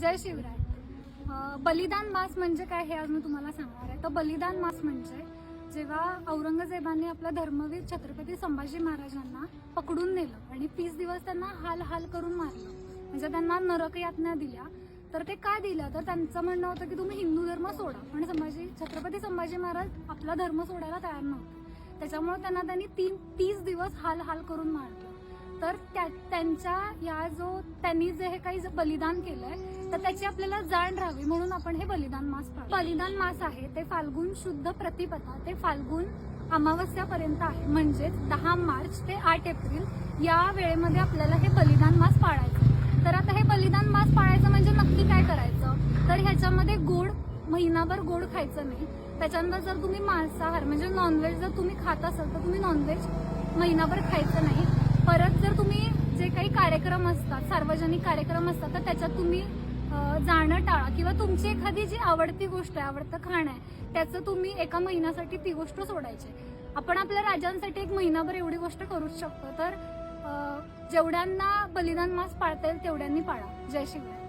जय शिवराय. बलिदान मास म्हणजे काय हे आज मी तुम्हाला सांगणार आहे. तर बलिदान मास म्हणजे जेव्हा औरंगजेबाने आपला धर्मवीर छत्रपती संभाजी महाराजांना पकडून नेलं आणि तीस दिवस त्यांना हाल हाल करून मारलं म्हणजे त्यांना नरक यातना दिल्या. तर ते का दिलं तर त्यांचं म्हणणं होतं की तुम्ही हिंदू धर्म सोडा पण संभाजी छत्रपती संभाजी महाराज आपला धर्म सोडायला तयार नव्हते. त्याच्यामुळे त्यांना त्यांनी तीन तीस दिवस हाल हाल करून मारलं. तर त्या त्यांच्या या जो त्यांनी जे हे काही बलिदान केलंय तर त्याची आपल्याला जाण राहावी म्हणून आपण हे बलिदान मास बलिदान मास आहे ते फाल्गुन शुद्ध प्रतिपदा ते फाल्गुन अमावस्यापर्यंत आहे. म्हणजेच दहा मार्च ते आठ एप्रिल या वेळेमध्ये आपल्याला हे बलिदान मास पाळायचं तर आता हे बलिदान मास पाळायचं म्हणजे नक्की काय करायचं? तर ह्याच्यामध्ये गोड महिनाभर गोड खायचं नाही. त्याच्यानंतर जर तुम्ही मांसाहार म्हणजे नॉनव्हेज जर तुम्ही खात असाल तर तुम्ही नॉनव्हेज महिनाभर खायचं नाही. परत जर तुम्ही जे काही कार्यक्रम असतात सार्वजनिक कार्यक्रम असतात तर त्याच्यात तुम्ही जाणं टाळा. किंवा तुमची एखादी जी आवडती गोष्ट आहे आवडतं खाणं आहे त्याचं तुम्ही एका महिन्यासाठी ती गोष्ट सोडायची. आपण आपल्या राजांसाठी एक महिनाभर एवढी गोष्ट करूच शकतो. तर जेवढ्यांना बलिदान मास पाळता येईल तेवढ्यांनी पाळा. जय शिवराय